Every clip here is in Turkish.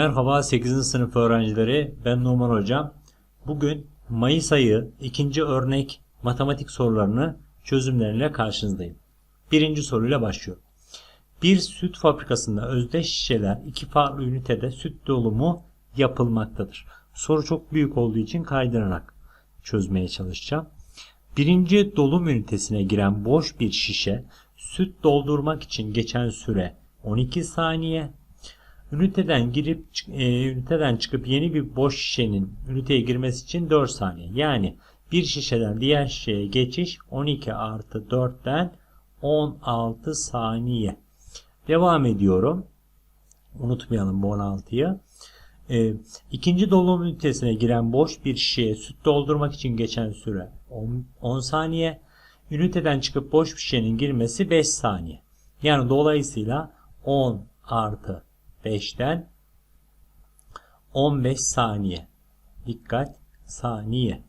Merhaba 8. sınıf öğrencileri. Ben Numan Hocam. Bugün Mayıs ayı ikinci örnek matematik sorularını çözümleriyle karşınızdayım. Birinci soruyla başlıyorum. Bir süt fabrikasında özdeş şişeler iki farklı ünitede süt dolumu yapılmaktadır. Soru çok büyük olduğu için kaydırarak çözmeye çalışacağım. Birinci dolum ünitesine giren boş bir şişe süt doldurmak için geçen süre 12 saniye. Üniteden girip e, üniteden çıkıp yeni bir boş şişenin üniteye girmesi için 4 saniye. Yani bir şişeden diğer şişeye geçiş 12 artı 4'ten 16 saniye. Devam ediyorum. Unutmayalım bu 16'yı. E, ikinci dolum ünitesine giren boş bir şişeye süt doldurmak için geçen süre 10, 10 saniye. Üniteden çıkıp boş bir şişenin girmesi 5 saniye. Yani dolayısıyla 10 artı 5'ten 15 saniye. Dikkat saniye.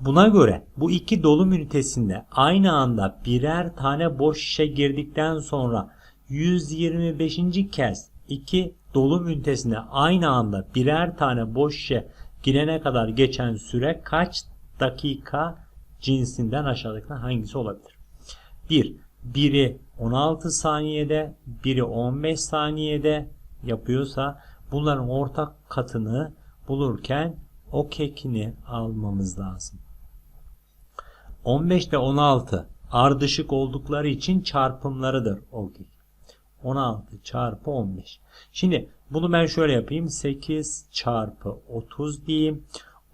Buna göre bu iki dolum ünitesinde aynı anda birer tane boş şişe girdikten sonra 125. kez iki dolum ünitesine aynı anda birer tane boş şişe girene kadar geçen süre kaç dakika cinsinden aşağıdakilerden hangisi olabilir? 1. Biri 16 saniyede, biri 15 saniyede yapıyorsa bunların ortak katını bulurken o kekini almamız lazım. 15 ile 16 ardışık oldukları için çarpımlarıdır o kek. 16 çarpı 15. Şimdi bunu ben şöyle yapayım. 8 çarpı 30 diyeyim.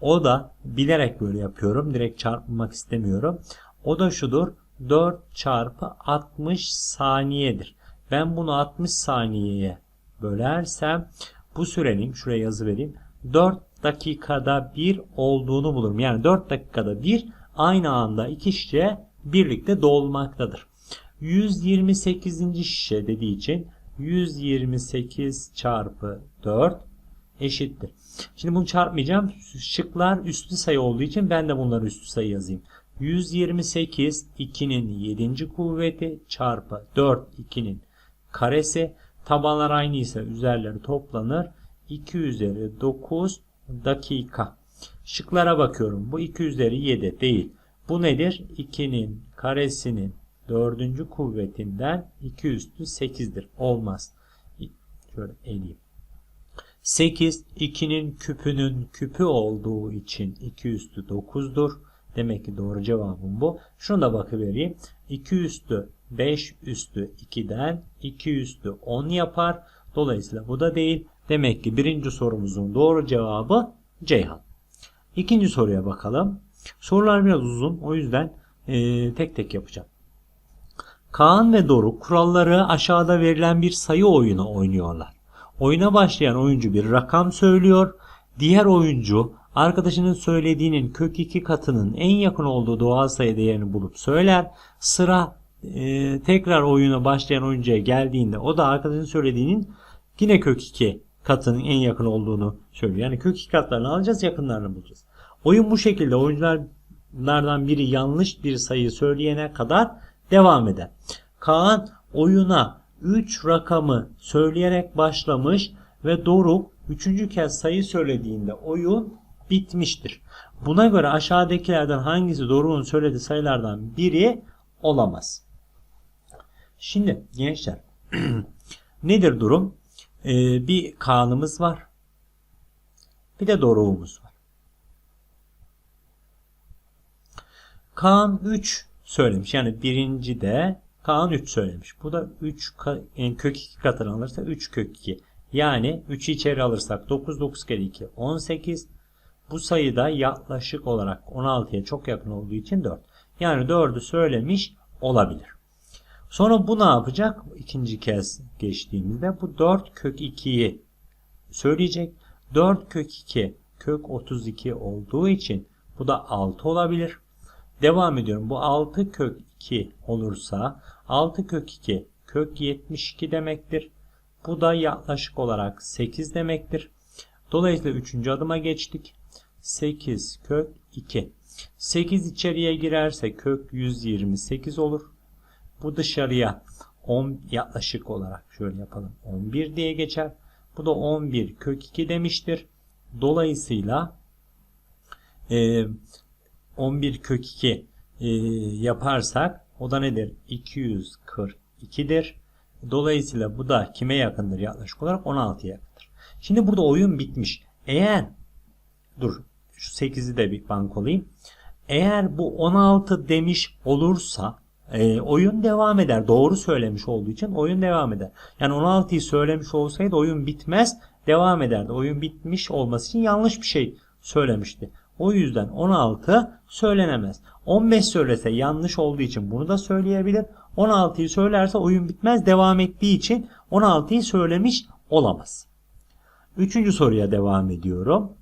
O da bilerek böyle yapıyorum. Direkt çarpmak istemiyorum. O da şudur. 4 çarpı 60 saniyedir. Ben bunu 60 saniyeye bölersem bu sürenin şuraya yazı vereyim. 4 dakikada bir olduğunu bulurum. Yani 4 dakikada bir aynı anda iki şişe birlikte dolmaktadır. 128. şişe dediği için 128 çarpı 4 eşittir. Şimdi bunu çarpmayacağım. Şıklar üstü sayı olduğu için ben de bunları üstü sayı yazayım. 128 2'nin 7. kuvveti çarpı 4 2'nin karesi. Tabanlar aynı ise üzerleri toplanır. 2 üzeri 9 dakika. Şıklara bakıyorum. Bu 2 üzeri 7 değil. Bu nedir? 2'nin karesinin 4. kuvvetinden 2 üstü 8'dir. Olmaz. Şöyle eleyeyim. 8 2'nin küpünün küpü olduğu için 2 üstü 9'dur. Demek ki doğru cevabım bu. Şunu da bakıvereyim. 2 üstü 5 üstü 2'den 2 üstü 10 yapar. Dolayısıyla bu da değil. Demek ki birinci sorumuzun doğru cevabı Ceyhan. İkinci soruya bakalım. Sorular biraz uzun. O yüzden e, tek tek yapacağım. Kaan ve Doruk kuralları aşağıda verilen bir sayı oyunu oynuyorlar. Oyuna başlayan oyuncu bir rakam söylüyor. Diğer oyuncu arkadaşının söylediğinin kök 2 katının en yakın olduğu doğal sayı değerini bulup söyler. Sıra e, tekrar oyuna başlayan oyuncuya geldiğinde o da arkadaşının söylediğinin yine kök 2 katının en yakın olduğunu söylüyor. Yani kök 2 katlarını alacağız yakınlarını bulacağız. Oyun bu şekilde oyunculardan biri yanlış bir sayı söyleyene kadar devam eder. Kaan oyuna 3 rakamı söyleyerek başlamış ve Doruk 3. kez sayı söylediğinde oyun bitmiştir. Buna göre aşağıdakilerden hangisi Doruk'un söylediği sayılardan biri olamaz. Şimdi gençler nedir durum? Ee, bir Kaan'ımız var. Bir de Doruk'umuz var. Kaan 3 söylemiş. Yani birinci de Kaan 3 söylemiş. Bu da 3 yani kök 2 katını alırsa 3 kök 2. Yani 3'ü içeri alırsak 9 9 kere 2 18. Bu sayı da yaklaşık olarak 16'ya çok yakın olduğu için 4. Yani 4'ü söylemiş olabilir. Sonra bu ne yapacak? İkinci kez geçtiğimizde bu 4 kök 2'yi söyleyecek. 4 kök 2 kök 32 olduğu için bu da 6 olabilir. Devam ediyorum. Bu 6 kök 2 olursa 6 kök 2 kök 72 demektir. Bu da yaklaşık olarak 8 demektir. Dolayısıyla 3. adıma geçtik. 8 kök 2. 8 içeriye girerse kök 128 olur. Bu dışarıya 10 yaklaşık olarak şöyle yapalım. 11 diye geçer. Bu da 11 kök 2 demiştir. Dolayısıyla e, 11 kök 2 e, yaparsak o da nedir? 242'dir. Dolayısıyla bu da kime yakındır yaklaşık olarak? 16'ya yakındır. Şimdi burada oyun bitmiş. Eğer dur şu 8'i de bir bank olayım. Eğer bu 16 demiş olursa e, oyun devam eder. Doğru söylemiş olduğu için oyun devam eder. Yani 16'yı söylemiş olsaydı oyun bitmez devam ederdi. Oyun bitmiş olması için yanlış bir şey söylemişti. O yüzden 16 söylenemez. 15 söylese yanlış olduğu için bunu da söyleyebilir. 16'yı söylerse oyun bitmez devam ettiği için 16'yı söylemiş olamaz. Üçüncü soruya devam ediyorum.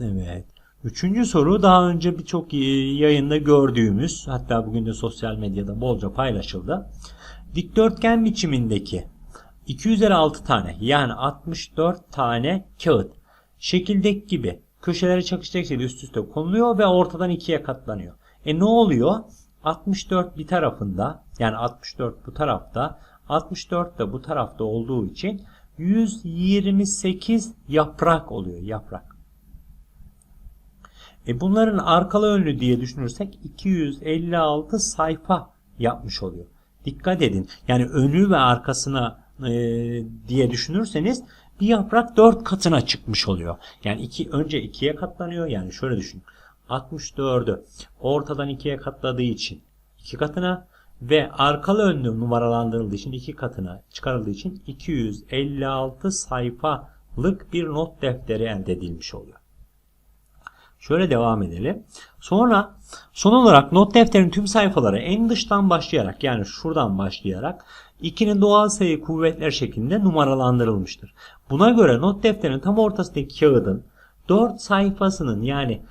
Evet. Üçüncü soru daha önce birçok yayında gördüğümüz hatta bugün de sosyal medyada bolca paylaşıldı. Dikdörtgen biçimindeki 2 üzeri 6 tane yani 64 tane kağıt şekildeki gibi köşelere çakışacak şekilde üst üste konuluyor ve ortadan ikiye katlanıyor. E ne oluyor? 64 bir tarafında yani 64 bu tarafta 64 de bu tarafta olduğu için 128 yaprak oluyor yaprak. E bunların arkalı önlü diye düşünürsek 256 sayfa yapmış oluyor. Dikkat edin. Yani önü ve arkasına e, diye düşünürseniz bir yaprak 4 katına çıkmış oluyor. Yani iki, önce 2'ye katlanıyor. Yani şöyle düşünün. 64'ü ortadan 2'ye katladığı için 2 katına ve arkalı önlü numaralandırıldığı için 2 katına çıkarıldığı için 256 sayfalık bir not defteri elde edilmiş oluyor. Şöyle devam edelim. Sonra son olarak not defterinin tüm sayfaları en dıştan başlayarak yani şuradan başlayarak 2'nin doğal sayı kuvvetler şeklinde numaralandırılmıştır. Buna göre not defterinin tam ortasındaki kağıdın 4 sayfasının yani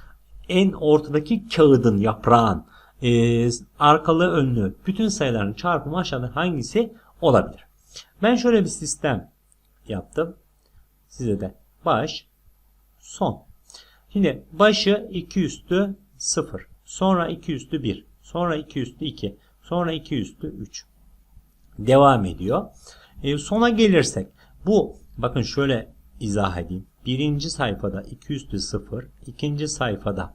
en ortadaki kağıdın yaprağın e, arkalı önlü bütün sayıların çarpımı aşağıda hangisi olabilir? Ben şöyle bir sistem yaptım. Size de baş son. Şimdi başı 2 üstü 0. Sonra 2 üstü 1. Sonra 2 üstü 2. Sonra 2 üstü 3. Devam ediyor. E, sona gelirsek bu bakın şöyle izah edeyim. Birinci sayfada 2 üstü 0. ikinci sayfada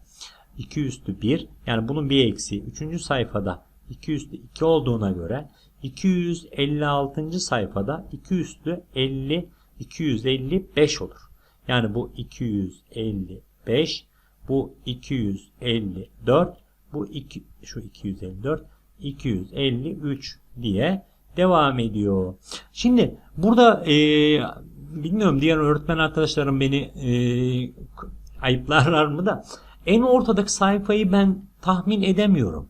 2 üstü 1. Yani bunun bir eksiği. Üçüncü sayfada 2 üstü 2 olduğuna göre 256. sayfada 2 üstü 50 255 olur. Yani bu 255 bu 254 bu 2 şu 254 253 diye devam ediyor. Şimdi burada e, bilmiyorum diğer öğretmen arkadaşlarım beni e, ayıplarlar mı da en ortadaki sayfayı ben tahmin edemiyorum.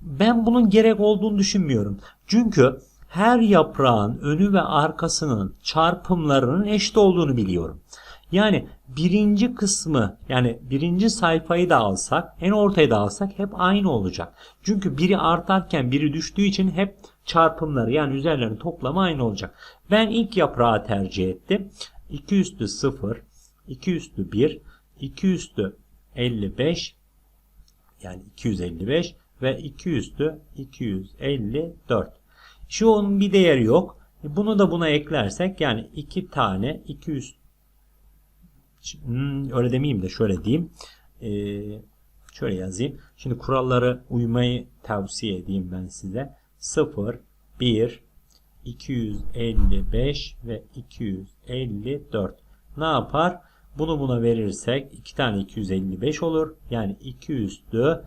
Ben bunun gerek olduğunu düşünmüyorum. Çünkü her yaprağın önü ve arkasının çarpımlarının eşit olduğunu biliyorum. Yani birinci kısmı yani birinci sayfayı da alsak en ortayı da alsak hep aynı olacak. Çünkü biri artarken biri düştüğü için hep çarpımları yani üzerlerinin toplamı aynı olacak. Ben ilk yaprağı tercih ettim. 2 üstü 0, 2 üstü 1, 2 üstü 55 yani 255 ve 2 üstü 254. Şu onun bir değeri yok. Bunu da buna eklersek yani 2 tane 2 üst hmm, öyle demeyeyim de şöyle diyeyim. Ee, şöyle yazayım. Şimdi kuralları uymayı tavsiye edeyim ben size. 0, 1, 255 ve 254. Ne yapar? Bunu buna verirsek 2 tane 255 olur. Yani 2 üstü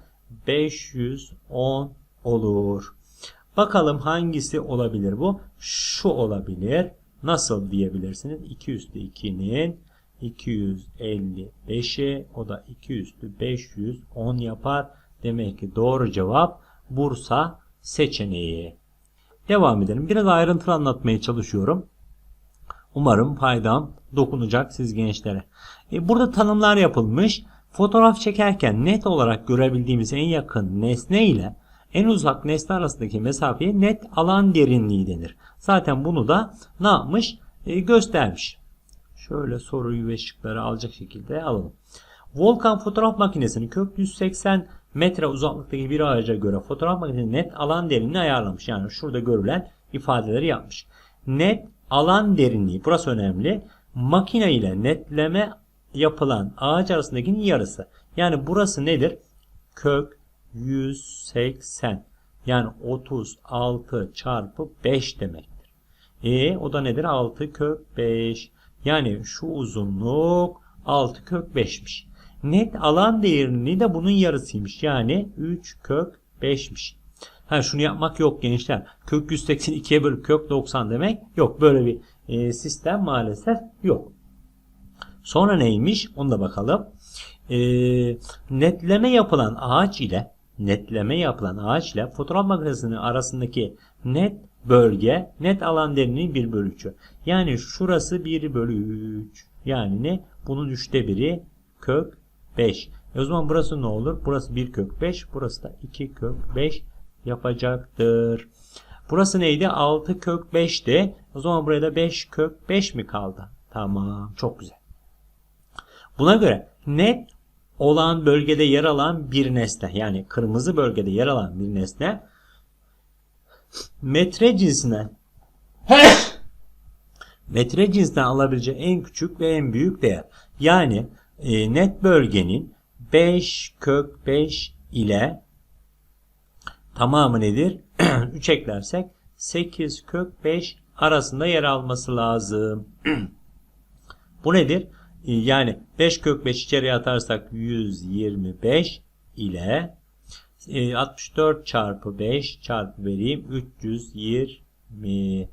510 olur. Bakalım hangisi olabilir bu? Şu olabilir. Nasıl diyebilirsiniz? 2 üstü 2'nin 255'i o da 2 üstü 510 yapar. Demek ki doğru cevap Bursa seçeneği. Devam edelim. Biraz ayrıntılı anlatmaya çalışıyorum. Umarım faydam dokunacak siz gençlere. E, burada tanımlar yapılmış. Fotoğraf çekerken net olarak görebildiğimiz en yakın nesne ile en uzak nesne arasındaki mesafeye net alan derinliği denir. Zaten bunu da ne yapmış? E, göstermiş. Şöyle soruyu ve şıkları alacak şekilde alalım. Volkan fotoğraf makinesinin kök 180 metre uzaklıktaki bir ağaca göre fotoğraf makinesinin net alan derinliğini ayarlamış. Yani şurada görülen ifadeleri yapmış. net alan derinliği burası önemli. Makine ile netleme yapılan ağaç arasındakinin yarısı. Yani burası nedir? Kök 180. Yani 36 çarpı 5 demektir. E o da nedir? 6 kök 5. Yani şu uzunluk 6 kök 5'miş. Net alan değerini de bunun yarısıymış. Yani 3 kök 5'miş. Ha şunu yapmak yok gençler. Kök 182'ye bölüp kök 90 demek yok. Böyle bir e, sistem maalesef yok. Sonra neymiş? Onu da bakalım. E, netleme yapılan ağaç ile netleme yapılan ağaç ile fotoğraf makinesinin arasındaki net bölge net alan derinliği 1 bölü 3'ü. Yani şurası 1 bölü 3. Yani ne? Bunun üçte biri kök 5. E o zaman burası ne olur? Burası 1 kök 5. Burası da 2 kök 5 yapacaktır. Burası neydi? 6 kök 5'ti. O zaman buraya da 5 kök 5 mi kaldı? Tamam. Çok güzel. Buna göre net olan bölgede yer alan bir nesne yani kırmızı bölgede yer alan bir nesne metre cinsinden metre cinsinden alabileceği en küçük ve en büyük değer. Yani e, net bölgenin 5 kök 5 ile tamamı nedir? 3 eklersek 8 kök 5 arasında yer alması lazım. Bu nedir? E, yani 5 kök 5 içeriye atarsak 125 ile 64 çarpı 5 çarpı vereyim 320.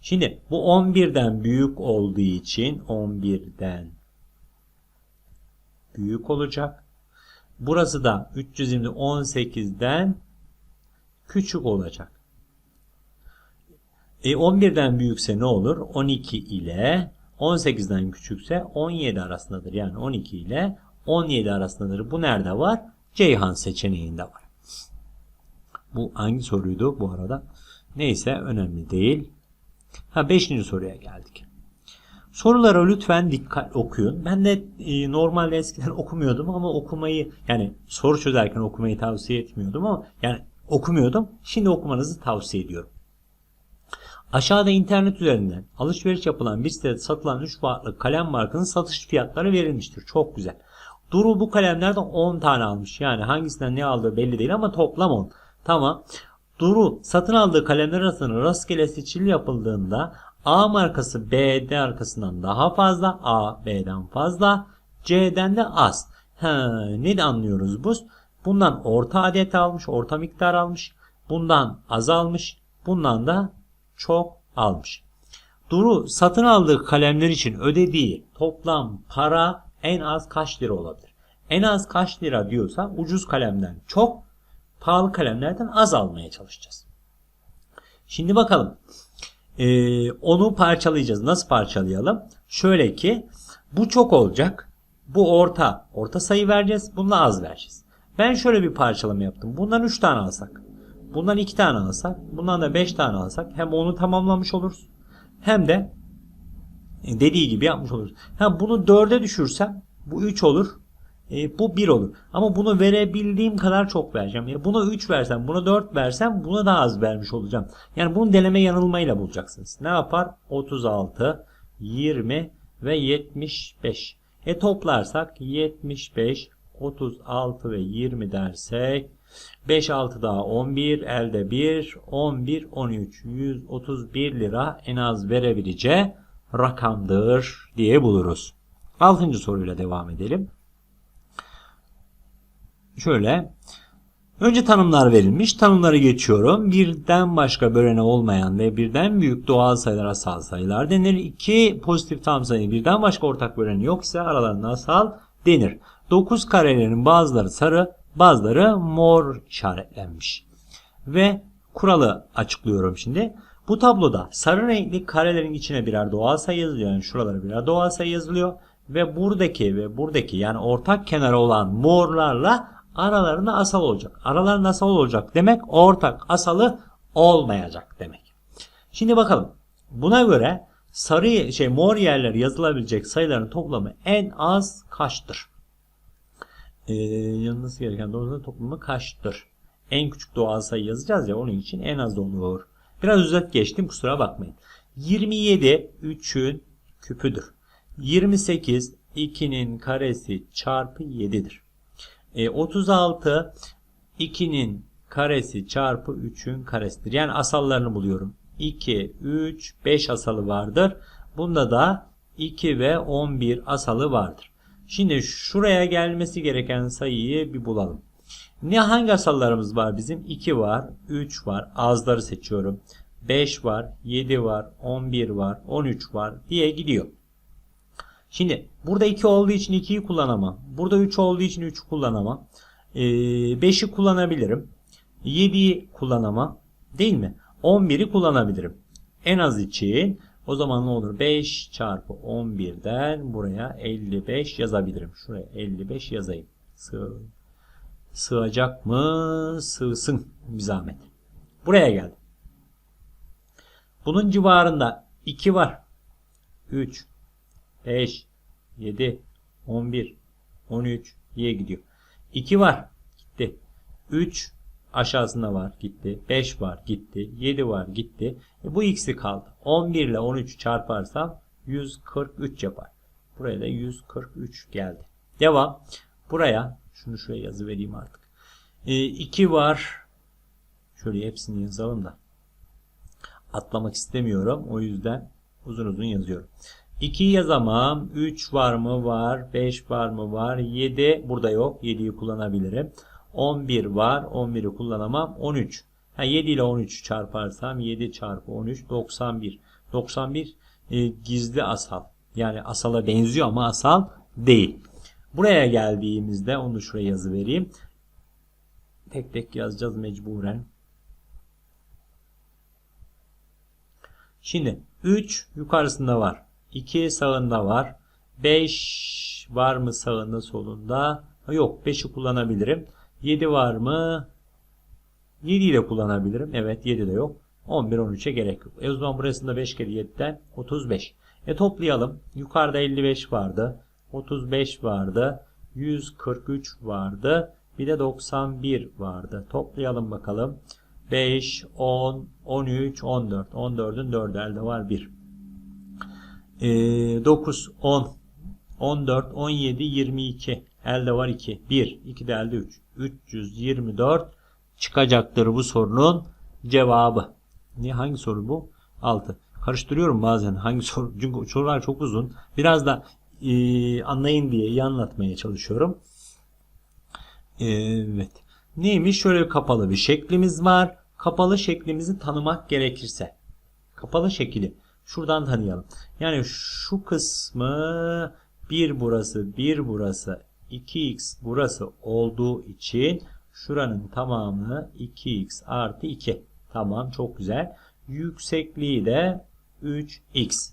Şimdi bu 11'den büyük olduğu için 11'den büyük olacak. Burası da 320 18'den küçük olacak. E 11'den büyükse ne olur? 12 ile 18'den küçükse 17 arasındadır. Yani 12 ile 17 arasındadır. Bu nerede var? Ceyhan seçeneğinde var. Bu hangi soruydu bu arada? Neyse önemli değil. Ha 5. soruya geldik. Sorulara lütfen dikkat okuyun. Ben de e, normalde eskiden okumuyordum ama okumayı yani soru çözerken okumayı tavsiye etmiyordum ama yani okumuyordum. Şimdi okumanızı tavsiye ediyorum. Aşağıda internet üzerinden alışveriş yapılan bir sitede satılan 3 farklı kalem markanın satış fiyatları verilmiştir. Çok güzel. Duru bu kalemlerden 10 tane almış. Yani hangisinden ne aldığı belli değil ama toplam 10. Tamam. Duru satın aldığı kalemler arasında rastgele seçili yapıldığında A markası B'de arkasından daha fazla, A B'den fazla, C'den de az. Ha, ne anlıyoruz bu? Bundan orta adet almış, orta miktar almış. Bundan az almış, bundan da çok almış. Duru satın aldığı kalemler için ödediği toplam para en az kaç lira olabilir? En az kaç lira diyorsa ucuz kalemden çok, pahalı kalemlerden az almaya çalışacağız. Şimdi bakalım. Ee, onu parçalayacağız. Nasıl parçalayalım? Şöyle ki bu çok olacak. Bu orta. Orta sayı vereceğiz. Bununla az vereceğiz. Ben şöyle bir parçalama yaptım. Bundan 3 tane alsak. Bundan 2 tane alsak. Bundan da 5 tane alsak. Hem onu tamamlamış oluruz. Hem de dediği gibi yapmış oluruz. Ha, bunu 4'e düşürsem bu 3 olur. E, bu 1 olur. Ama bunu verebildiğim kadar çok vereceğim. Yani buna 3 versem, buna 4 versem buna daha az vermiş olacağım. Yani bunu deneme yanılmayla bulacaksınız. Ne yapar? 36, 20 ve 75. E toplarsak 75, 36 ve 20 dersek 5 6 daha 11 elde 1 11 13 131 lira en az verebileceği rakamdır diye buluruz. 6. soruyla devam edelim. Şöyle Önce tanımlar verilmiş. Tanımları geçiyorum. Birden başka böleni olmayan ve birden büyük doğal sayılar asal sayılar denir. İki pozitif tam sayı birden başka ortak böleni yok ise aralarında asal denir. 9 karelerin bazıları sarı, bazıları mor işaretlenmiş. Ve kuralı açıklıyorum şimdi. Bu tabloda sarı renkli karelerin içine birer doğal sayı yazılıyor. Yani şuralara birer doğal sayı yazılıyor. Ve buradaki ve buradaki yani ortak kenarı olan morlarla aralarında asal olacak. Aralarında asal olacak demek ortak asalı olmayacak demek. Şimdi bakalım. Buna göre sarı şey mor yerler yazılabilecek sayıların toplamı en az kaçtır? Ee, yazılması gereken doğruların toplamı kaçtır? En küçük doğal sayı yazacağız ya onun için en az olur. Biraz özet geçtim kusura bakmayın. 27 3'ün küpüdür. 28 2'nin karesi çarpı 7'dir. E, 36 2'nin karesi çarpı 3'ün karesidir. Yani asallarını buluyorum. 2, 3, 5 asalı vardır. Bunda da 2 ve 11 asalı vardır. Şimdi şuraya gelmesi gereken sayıyı bir bulalım. Ne hangi asallarımız var bizim? 2 var, 3 var. Ağızları seçiyorum. 5 var, 7 var, 11 var, 13 var diye gidiyor. Şimdi burada 2 olduğu için 2'yi kullanamam. Burada 3 olduğu için 3'ü kullanamam. Ee, 5'i kullanabilirim. 7'yi kullanamam. Değil mi? 11'i kullanabilirim. En az için o zaman ne olur? 5 çarpı 11'den buraya 55 yazabilirim. Şuraya 55 yazayım. Sığ, sığacak mı? Sığsın bir zahmet. Buraya geldim. Bunun civarında 2 var. 3, 5, 7, 11, 13 diye gidiyor. 2 var. Gitti. 3 aşağısında var. Gitti. 5 var. Gitti. 7 var. Gitti. E bu x'i kaldı. 11 ile 13 çarparsam 143 yapar. Buraya da 143 geldi. Devam. Buraya şunu şuraya yazı vereyim artık. E, 2 var. Şöyle hepsini yazalım da. Atlamak istemiyorum. O yüzden uzun uzun yazıyorum. 2 yazamam. 3 var mı? Var. 5 var mı? Var. 7 burada yok. 7'yi kullanabilirim. 11 var. 11'i kullanamam. 13. Ha, 7 ile 13 çarparsam 7 çarpı 13 91. 91 e, gizli asal. Yani asala benziyor ama asal değil. Buraya geldiğimizde onu şuraya yazı vereyim. Tek tek yazacağız mecburen. Şimdi 3 yukarısında var. 2 sağında var. 5 var mı sağında solunda? Yok 5'i kullanabilirim. 7 var mı? 7'yi de kullanabilirim. Evet 7 de yok. 11 13'e gerek yok. E o zaman burasında 5 kere 7'den 35. E toplayalım. Yukarıda 55 vardı. 35 vardı. 143 vardı. Bir de 91 vardı. Toplayalım bakalım. 5, 10, 13, 14. 14'ün 4 elde var 1. E, 9, 10, 14, 17, 22. Elde var 2. 1, 2 de elde 3. 324 çıkacaktır bu sorunun cevabı. Ne hangi soru bu? 6. Karıştırıyorum bazen hangi soru çünkü sorular çok uzun. Biraz da e, anlayın diye iyi anlatmaya çalışıyorum. Evet. Neymiş? Şöyle kapalı bir şeklimiz var. Kapalı şeklimizi tanımak gerekirse. Kapalı şekli şuradan tanıyalım. Yani şu kısmı 1 burası, 1 burası, 2x burası olduğu için şuranın tamamı 2x artı 2. Tamam çok güzel. Yüksekliği de 3x.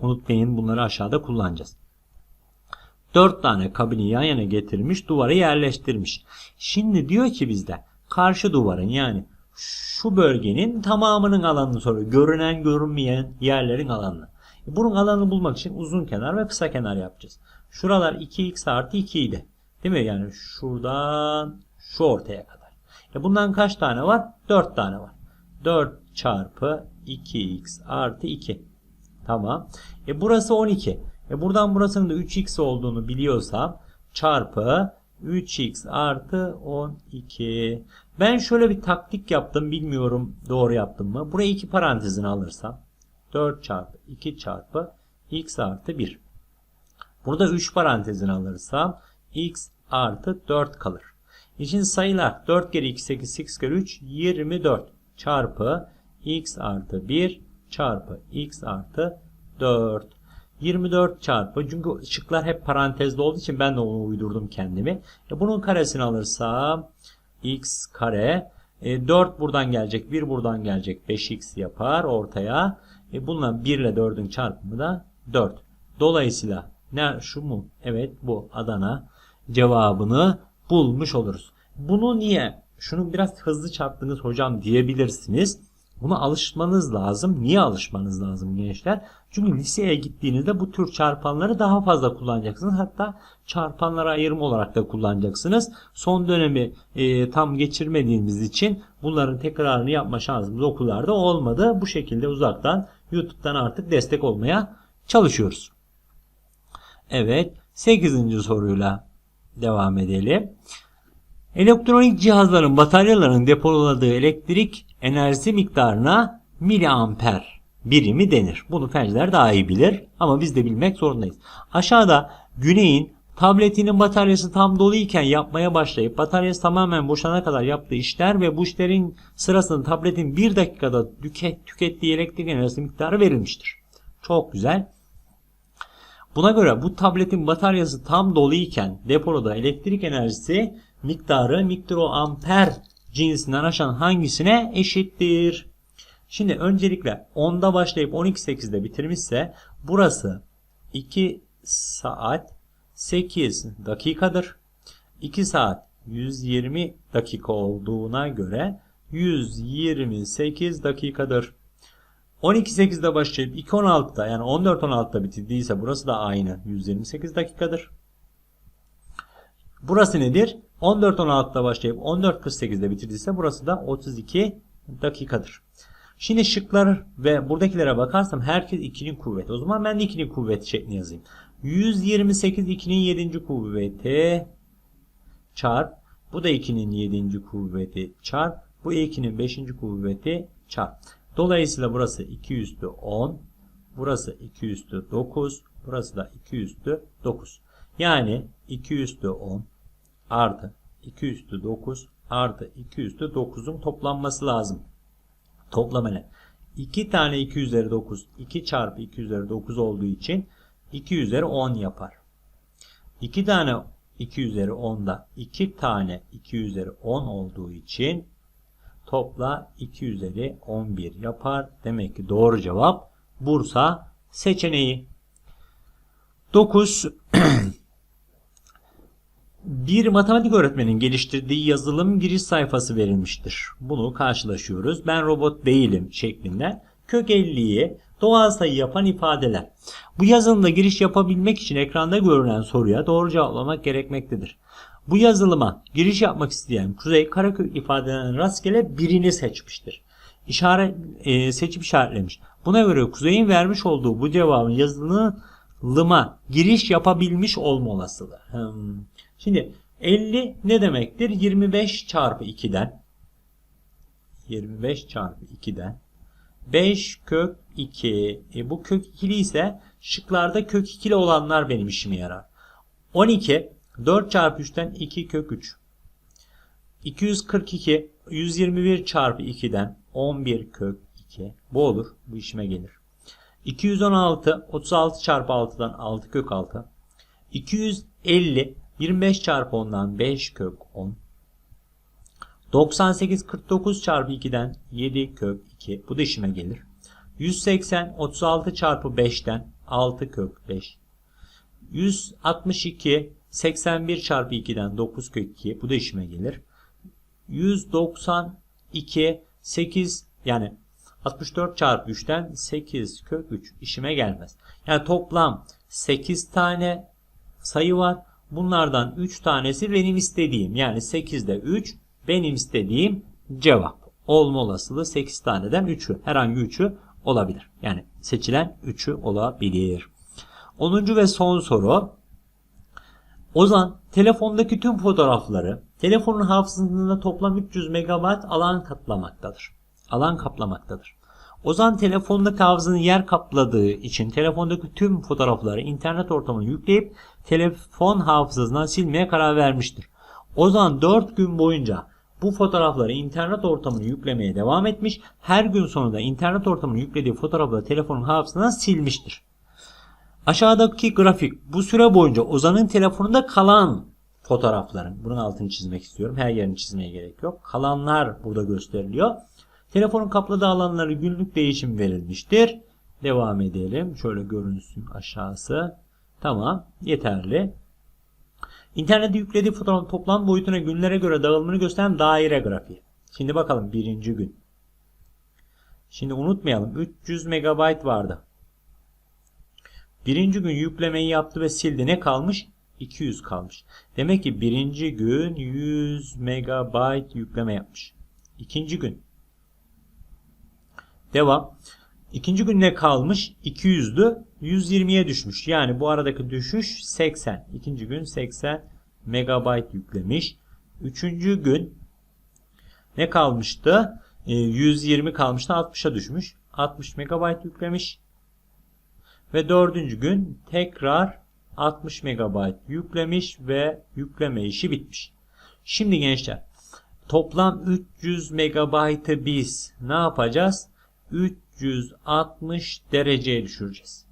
Unutmayın bunları aşağıda kullanacağız. 4 tane kabini yan yana getirmiş duvara yerleştirmiş. Şimdi diyor ki bizde karşı duvarın yani şu bölgenin tamamının alanını soruyor. Görünen görünmeyen yerlerin alanını. Bunun alanını bulmak için uzun kenar ve kısa kenar yapacağız. Şuralar 2x artı 2 idi. Değil mi? Yani şuradan şu ortaya kadar. E bundan kaç tane var? 4 tane var. 4 çarpı 2x artı 2. Tamam. E burası 12. E buradan burasının da 3x olduğunu biliyorsam çarpı 3x artı 12. Ben şöyle bir taktik yaptım. Bilmiyorum doğru yaptım mı. Buraya 2 parantezini alırsam 4 çarpı 2 çarpı x artı 1. Burada 3 parantezini alırsam x artı 4 kalır. İçin sayılar 4 kere 2 8 8 kere 3 24 çarpı x artı 1 çarpı x artı 4. 24 çarpı çünkü şıklar hep parantezde olduğu için ben de onu uydurdum kendimi. E bunun karesini alırsam x kare e, 4 buradan gelecek 1 buradan gelecek 5x yapar ortaya. E bununla 1 ile 4'ün çarpımı da 4. Dolayısıyla ne şu mu? Evet bu Adana cevabını bulmuş oluruz. Bunu niye? Şunu biraz hızlı çarptınız hocam diyebilirsiniz. Buna alışmanız lazım. Niye alışmanız lazım gençler? Çünkü liseye gittiğinizde bu tür çarpanları daha fazla kullanacaksınız. Hatta çarpanlara ayırma olarak da kullanacaksınız. Son dönemi e, tam geçirmediğimiz için bunların tekrarını yapma şansımız okullarda olmadı. Bu şekilde uzaktan YouTube'dan artık destek olmaya çalışıyoruz. Evet 8. soruyla devam edelim. Elektronik cihazların bataryaların depoladığı elektrik enerjisi miktarına miliamper birimi denir. Bunu fenciler daha iyi bilir ama biz de bilmek zorundayız. Aşağıda Güney'in tabletinin bataryası tam doluyken yapmaya başlayıp bataryası tamamen boşana kadar yaptığı işler ve bu işlerin sırasında tabletin 1 dakikada tüket, tükettiği elektrik enerjisi miktarı verilmiştir. Çok güzel. Buna göre bu tabletin bataryası tam doluyken depoda elektrik enerjisi miktarı mikroamper cinsinden aşan hangisine eşittir? Şimdi öncelikle 10'da başlayıp 12.8'de bitirmişse burası 2 saat 8 dakikadır. 2 saat 120 dakika olduğuna göre 128 dakikadır. 12.8'de başlayıp 2.16'da yani 14.16'da bitirdiyse burası da aynı 128 dakikadır. Burası nedir? 14.16'da başlayıp 14.48'de bitirdiyse burası da 32 dakikadır. Şimdi şıklar ve buradakilere bakarsam herkes 2'nin kuvveti. O zaman ben de 2'nin kuvveti şeklini yazayım. 128 2'nin 7. kuvveti çarp. Bu da 2'nin 7. kuvveti çarp. Bu 2'nin 5. kuvveti çarp. Dolayısıyla burası 2 üstü 10. Burası 2 üstü 9. Burası da 2 üstü 9. Yani 2 üstü 10 artı 2 üstü 9 artı 2 üstü 9'un toplanması lazım. Toplam ele. 2 tane 2 üzeri 9 2 çarpı 2 üzeri 9 olduğu için 2 üzeri 10 yapar. 2 tane 2 üzeri 10'da 2 tane 2 üzeri 10 olduğu için topla 2 üzeri 11 yapar. Demek ki doğru cevap Bursa seçeneği. 9 bir matematik öğretmenin geliştirdiği yazılım giriş sayfası verilmiştir. Bunu karşılaşıyoruz. Ben robot değilim şeklinde. Kök 50'yi doğal sayı yapan ifadeler. Bu yazılımda giriş yapabilmek için ekranda görünen soruya doğru cevaplamak gerekmektedir. Bu yazılıma giriş yapmak isteyen Kuzey Karakök ifadelerinin rastgele birini seçmiştir. İşaret, e, seçip işaretlemiş. Buna göre Kuzey'in vermiş olduğu bu cevabın yazılıma giriş yapabilmiş olma olasılığı. Hmm. Şimdi 50 ne demektir? 25 çarpı 2'den 25 çarpı 2'den 5 kök 2. E bu kök 2'li ise şıklarda kök 2'li olanlar benim işime yarar. 12 4 çarpı 3'ten 2 kök 3. 242 121 çarpı 2'den 11 kök 2. Bu olur. Bu işime gelir. 216 36 çarpı 6'dan 6 kök 6. 250 25 çarpı 10'dan 5 kök 10. 98 49 çarpı 2'den 7 kök 2. Bu da işime gelir. 180 36 çarpı 5'ten 6 kök 5. 162 81 çarpı 2'den 9 kök 2. Bu da işime gelir. 192 8 yani 64 çarpı 3'ten 8 kök 3 işime gelmez. Yani toplam 8 tane sayı var. Bunlardan 3 tanesi benim istediğim. Yani 8'de 3 benim istediğim cevap. Olma olasılığı 8 taneden 3'ü. Herhangi 3'ü olabilir. Yani seçilen 3'ü olabilir. 10. ve son soru. Ozan telefondaki tüm fotoğrafları telefonun hafızasında toplam 300 MB alan kaplamaktadır. Alan kaplamaktadır. Ozan telefondaki hafızanın yer kapladığı için telefondaki tüm fotoğrafları internet ortamına yükleyip telefon hafızasından silmeye karar vermiştir. Ozan 4 gün boyunca bu fotoğrafları internet ortamına yüklemeye devam etmiş. Her gün sonunda internet ortamına yüklediği fotoğrafları telefonun hafızasından silmiştir. Aşağıdaki grafik bu süre boyunca Ozan'ın telefonunda kalan fotoğrafların, bunun altını çizmek istiyorum. Her yerini çizmeye gerek yok. Kalanlar burada gösteriliyor. Telefonun kapladığı alanları günlük değişim verilmiştir. Devam edelim. Şöyle görünsün aşağısı. Tamam. Yeterli. İnternette yüklediği fotoğrafın toplam boyutuna günlere göre dağılımını gösteren daire grafiği. Şimdi bakalım birinci gün. Şimdi unutmayalım 300 MB vardı. Birinci gün yüklemeyi yaptı ve sildi. Ne kalmış? 200 kalmış. Demek ki birinci gün 100 MB yükleme yapmış. İkinci gün Devam. İkinci gün ne kalmış? 200'dü. 120'ye düşmüş. Yani bu aradaki düşüş 80. İkinci gün 80 megabayt yüklemiş. Üçüncü gün ne kalmıştı? E, 120 kalmıştı 60'a düşmüş. 60 megabayt yüklemiş. Ve dördüncü gün tekrar 60 megabayt yüklemiş ve yükleme işi bitmiş. Şimdi gençler toplam 300 megabaytı biz ne yapacağız? 360 dereceye düşüreceğiz.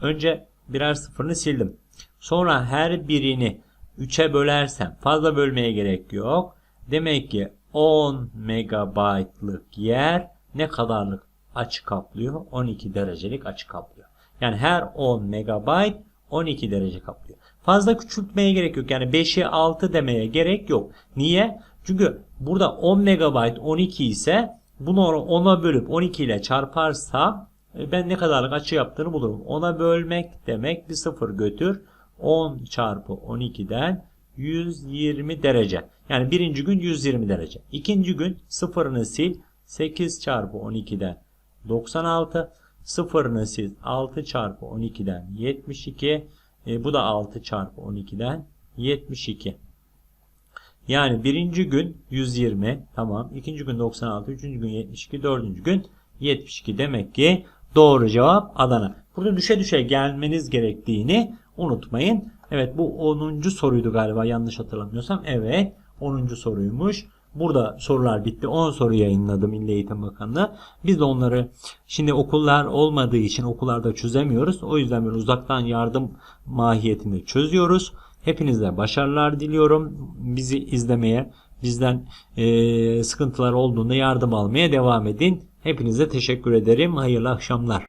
Önce birer sıfırını sildim. Sonra her birini 3'e bölersem fazla bölmeye gerek yok. Demek ki 10 megabaytlık yer ne kadarlık açı kaplıyor? 12 derecelik açı kaplıyor. Yani her 10 megabayt 12 derece kaplıyor. Fazla küçültmeye gerek yok. Yani 5'e 6 demeye gerek yok. Niye? Çünkü burada 10 megabayt 12 ise bunu 10'a bölüp 12 ile çarparsam e, ben ne kadarlık açı yaptığını bulurum. 10'a bölmek demek bir sıfır götür. 10 çarpı 12'den 120 derece. Yani birinci gün 120 derece. İkinci gün sıfırını sil. 8 çarpı 12'den 96. Sıfırını sil. 6 çarpı 12'den 72. E, bu da 6 çarpı 12'den 72. Yani birinci gün 120 tamam. ikinci gün 96. Üçüncü gün 72. Dördüncü gün 72. Demek ki doğru cevap Adana. Burada düşe düşe gelmeniz gerektiğini unutmayın. Evet bu 10. soruydu galiba yanlış hatırlamıyorsam. Evet 10. soruymuş. Burada sorular bitti. 10 soru yayınladı Milli Eğitim Bakanlığı. Biz de onları şimdi okullar olmadığı için okullarda çözemiyoruz. O yüzden böyle uzaktan yardım mahiyetinde çözüyoruz. Hepinize başarılar diliyorum. Bizi izlemeye, bizden e, sıkıntılar olduğunda yardım almaya devam edin. Hepinize teşekkür ederim. Hayırlı akşamlar.